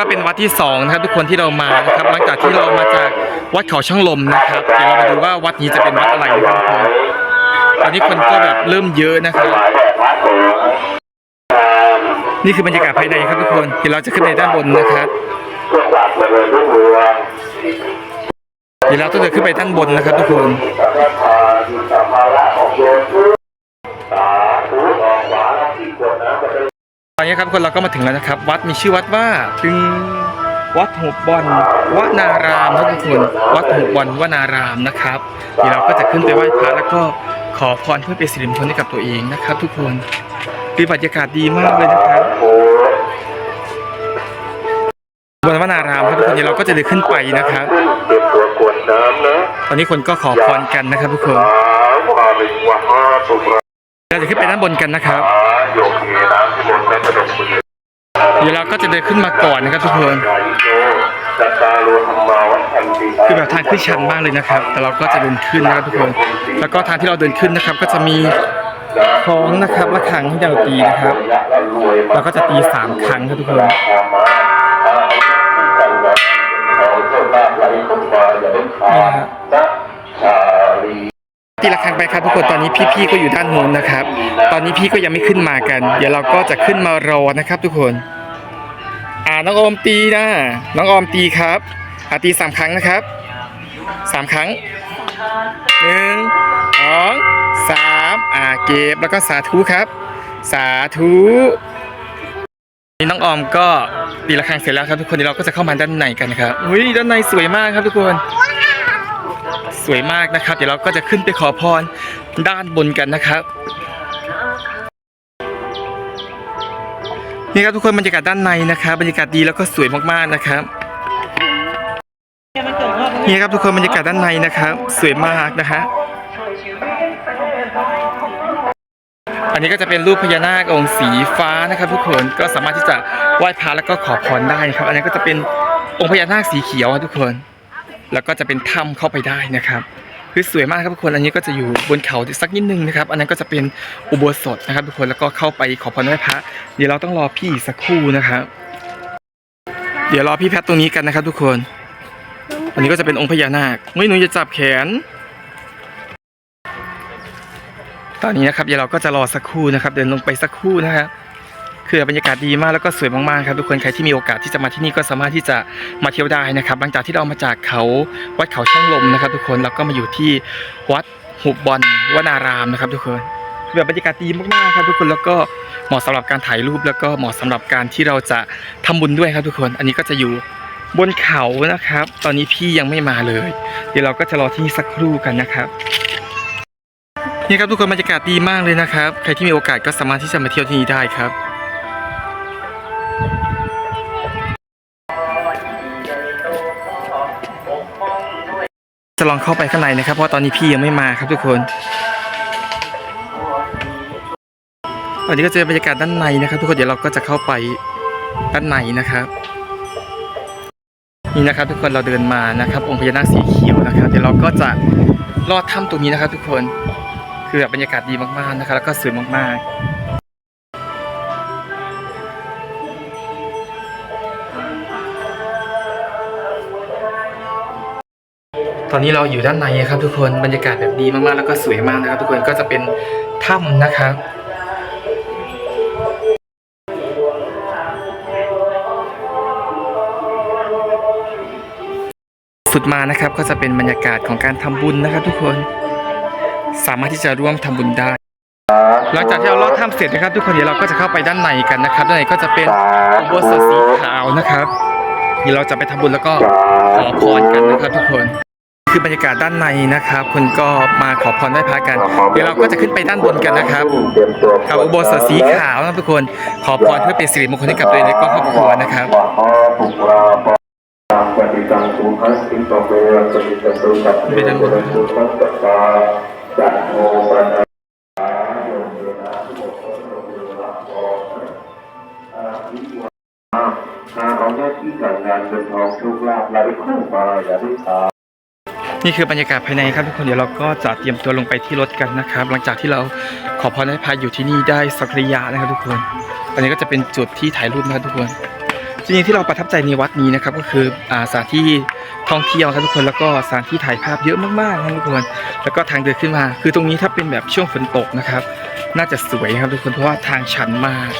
ก็เป็นวัดที่สองนะครับทุกคนที่เรามานะครับหลังจากที่เรามาจากวัดเขาช่างลมนะครับเดี๋ยวเรามาดูว่าวัดนี้จะเป็นวัดอะไรนะครับทุกคนตอนนี้คนก็แบบเริ่มเยอะนะครับนี่คือบรรยากาศภายในครับทุกคนเดี๋ยวเราจะขึ้นไปด้านบนนะครับเพื่อความเจริญรุ่งเรืองเดี๋ยวเราต้องเดินขึ้นไปด้านบนนะครับทุกคน นนี้ครับทุกคนเราก็มาถึงแล้วนะครับ วัดมีชื่อวัดว่าถึงวัดหุบบอลวนารามครับทุกคนวัดหุบบอลวนารามนะครับเดี๋ยวเราก็จะขึ้นไปไหว้พระแล้วก็ขอพรเพื่อเป็นสิริมงคลให้กับตัวเองนะครับ ทุกคนคือบรรยากาศดีมากเลยนะครับโอ้บนวนารามครับทุกคนเดี๋ยวเราก็จะเดินขึ้นไปนะครับขึ้นเตรียมตัวกวดน้ำนะตอนนี้คนก็ขอพรกันนะครับทุกคน เราจะขึ้นไปด้านบนกันนะครับโยเคน้ำที่บนนั้นกระดกมือเดี๋ยวเราก็จะเดินขึ้นมาก่อนนะครับทุกคนคือแบบทางขึ้นชันมากเลยนะครับ แต่เราก็จะเดินขึ้นนะครับทุกคน แล้วก็ทางที่เราเดินขึ้นนะครับ ก็จะมีคล้องนะครับระฆังให้เราตีนะครับ เราก็จะตีสามครั้งครับทุกคน ตีระฆังไปครับทุกคนตอนนี้พี่ๆก็อยู่ด้านโน้นนะครับ ตอนนี้พี่ก็ยังไม่ขึ้นมากัน เดี๋ยวเราก็จะขึ้นมารอนะครับ ทุกคน อ่าน้องออมตีนะน้องออมตีครับอาตีสามครั้งนะครับสามครั้งหนึ่งสองสามอ่าเก็บแล้วก็สาธุครับ สาธุนี่น้องออมก็ตีระฆังเสร็จแล้วครับทุกคนเดี๋ยวเราก็จะเข้ามาด้านในกันนะครับอุ้ยด้านในสวยมากครับทุกคน สวยมากนะครับ เดี๋ยวเราก็จะขึ้นไปขอพรด้านบนกันนะครับนี่ครับทุกคนบรรยากาศด้านในนะครับ บรรยากาศดีแล้วก็สวยมากๆนะครับนี่ครับทุกคนบรรยากาศด้านในนะครับ สวยมากนะฮะอันนี้ก็จะเป็นรูปพญานาคองค์สีฟ้านะครับ ทุกคนก็สามารถที่จะไหว้พระแล้วก็ขอพรได้นะครับ อันนี้ก็จะเป็นองค์พญานาคสีเขียวครับทุกคน แล้วก็จะเป็นถ้ำเข้าไปได้นะครับคือสวยมากครับทุกคนอันนี้ก็จะอยู่บนเขาสักนิดนึงนะครับ อันนั้นก็จะเป็นอุโบสถนะครับทุกคนแล้วก็เข้าไปขอพรไหว้พระเดี๋ยวเราต้องรอพี่สักครู่นะครับเดี๋ยวรอพี่แพทตรงนี้กันนะครับ ทุกคน อันนี้ก็จะเป็นองค์พญานาคไม่หนูจะจับแขน ตอนนี้นะครับเดี๋ยวเราก็จะรอสักครู่นะครับ เดินลงไปสักครู่นะครับ คือบรรยากาศดีมากแล้วก็สวยมากๆครับทุกคนใครที่มีโอกาสที่จะมาที่นี่ก็สามารถที่จะมาเที่ยวได้นะครับหลังจากที่เรามาจากเขาวัดเขาช่างลมนะครับ ทุกคนเราก็มาอยู่ที่วัดหุบบอลวนารามนะครับ ทุกคนคือแบบบรรยากาศดีมากๆครับทุกคนแล้วก็เหมาะสำหรับการถ่ายรูปแล้วก็เหมาะสำหรับการที่เราจะทำบุญด้วยครับทุกคน อันนี้ก็จะอยู่บนเขานะครับ ตอนนี้พี่ยังไม่มาเลย เดี๋ยวเราก็จะรอที่นี่สักครู่กันนะครับนี่ครับทุกคนบรรยากาศดีมากเลยนะครับ ใครที่มีโอกาสก็สามารถที่จะมาเที่ยวที่นี่ได้ครับ จะลองเข้าไปข้างในนะครับ เพราะตอนนี้พี่ยังไม่มาครับทุกคนอันนี้ก็จะเป็นบรรยากาศด้านในนะครับ ทุกคนเดี๋ยวเราก็จะเข้าไปด้านในนะครับ นี่นะครับ ทุกคนเราเดินมานะครับองค์พญานาคสีเขียวนะครับ เดี๋ยวเราก็จะลอดถ้ำตรงนี้นะครับ ทุกคนคือแบบบรรยากาศดีมากๆนะครับ แล้วก็สวยมากๆ ตอนนี้เราอยู่ด้านในนะครับ ทุกคนบรรยากาศแบบดีมากๆแล้วก็สวยมากนะครับ ทุกคนก็จะเป็นถ้ำนะครับสุดมานะครับก็จะเป็นบรรยากาศของการทำบุญนะครับ ทุกคนสามารถที่จะร่วมทำบุญได้หลังจากที่เราลอดถ้ำเสร็จนะครับ ทุกคนเดี๋ยวเราก็จะเข้าไปด้านในกันนะครับด้านในก็จะเป็นอุโบสถสีขาวนะครับเดี๋ยวเราจะไปทำบุญแล้วก็ขอพรกันนะครับ ทุกคน คือบรรยากาศด้านในนะครับ คุณก็มาขอพรได้พระกัน เดี๋ยวเราก็จะขึ้นไปด้านบนกันนะครับกับอุโบสถสีขาวนะครับทุกคนขอพรเพื่อเป็นสิริมงคลให้กับตัวเองและก็ครอบครัวนะครับมหาปุราปะปฏิตังสุขันติตเวรปฏิตังสุขันติตังสุขันตตาจัตโมปะนะโยเมนะโมโสโยนะโมอาภิวะหาเอาหน้าที่การงานเงินทองโชคลาภไหลเข้ามาอย่าได้ขาด นี่คือบรรยากาศภายในครับทุกคนเดี๋ยวเราก็จะเตรียมตัวลงไปที่รถกันนะครับ หลังจากที่เราขอพรให้พระอยู่ที่นี่ได้สักระยะนะครับทุกคนอันนี้ก็จะเป็นจุดที่ถ่ายรูปนะครับทุกคนจริงๆที่เราประทับใจในวัดนี้นะครับก็คืออาสถานที่ท่องเที่ยวครับทุกคนแล้วก็สถานที่ถ่ายภาพเยอะมากๆนะครับทุกคน แล้วก็ทางเดินขึ้นมา คือตรงนี้ถ้าเป็นแบบช่วงฝนตกนะครับ น่าจะสวยครับทุกคนเพราะว่าทางชันมาก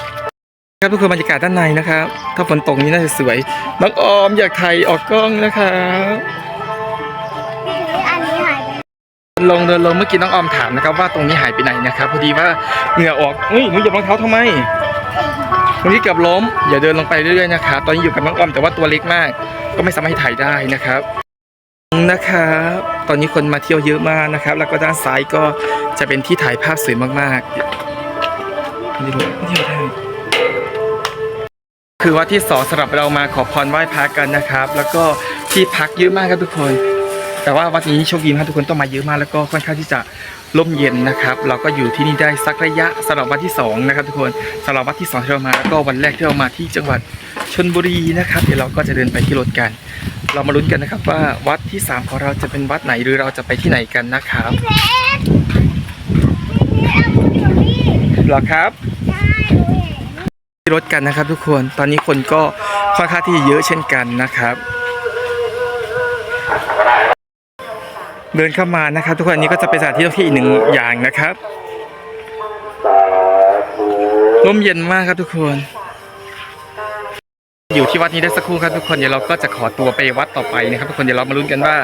ครับทุกคนบรรยากาศด้านในนะครับ ถ้าฝนตกนี้น่าจะสวยน้องออมอยากถ่ายออกกล้องนะครับ ลงเดินลงเมื่อกี้น้องออมถามนะครับว่าตรงนี้หายไปไหนนะครับพอดีว่าเหงื่อออกเฮ้ยหนูเหยียบรองเท้าทำไมตรงนี้เกือบล้มอย่าเดินลงไปเรื่อยๆนะครับตอนนี้อยู่กับน้องออมแต่ว่าตัวเล็กมาก ก็ไม่สามารถถ่ายได้นะครับนะครับตอนนี้คนมาเที่ยวเยอะมากนะครับ แล้วก็ด้านซ้ายก็จะเป็นที่ถ่ายภาพสวยมากๆนี่ดูไม่เที่ยวได้คือวัดที่สองสำหรับเรามาขอพรไหว้พระกันนะครับ แล้วก็ที่พักเยอะมากครับทุกคน แต่ว่าวัดนี้โชคดีมากทุกคนต้องมาเยอะมากแล้วก็ค่อนข้างที่จะร่มเย็นนะครับ เราก็อยู่ที่นี่ได้สักระยะสำหรับวัดที่สองนะครับทุกคนสำหรับวัดที่สองที่เรามาแล้วก็วันแรกที่เรามาที่จังหวัดชนบุรีนะครับ เดี๋ยวเราก็จะเดินไปที่รถกัน เรามาลุ้นกันนะครับว่าวัดที่สามของเราจะเป็นวัดไหนหรือเราจะไปที่ไหนกันนะครับเหรอครับที่รถกันนะครับทุกคนตอนนี้คนก็ค่อนข้างที่เยอะเช่นกันนะครับ เดินเข้ามานะครับ ทุกคนอันนี้ก็จะเป็นสถานที่ท่องเที่ยวอีกหนึ่งอย่างนะครับร่มเย็นมากครับทุกคน อยู่ที่วัดนี้ได้สักครู่ครับทุกคนเดี๋ยวเราก็จะขอตัวไปวัดต่อไปนะครับ ทุกคนเดี๋ยวเรามาลุ้นกันว่า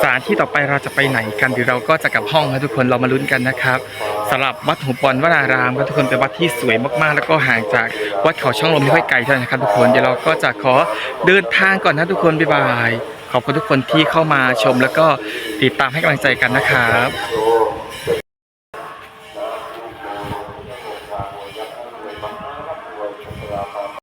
สถานที่ต่อไปเราจะไปไหนกันหรือเราก็จะกลับห้องครับทุกคนเรามาลุ้นกันนะครับสำหรับวัดหูปอนวรารามครับทุกคนเป็นวัดที่สวยมากๆ แล้วก็ห่างจากวัดเขาช่องลมไม่ค่อยไกลเท่าไหร่นะครับทุกคนเดี๋ยวเราก็จะขอเดินทางก่อนนะทุกคนบ๊ายบาย ขอบคุณทุกคนที่เข้ามาชมแล้วก็ติดตามให้กำลังใจกันนะครับ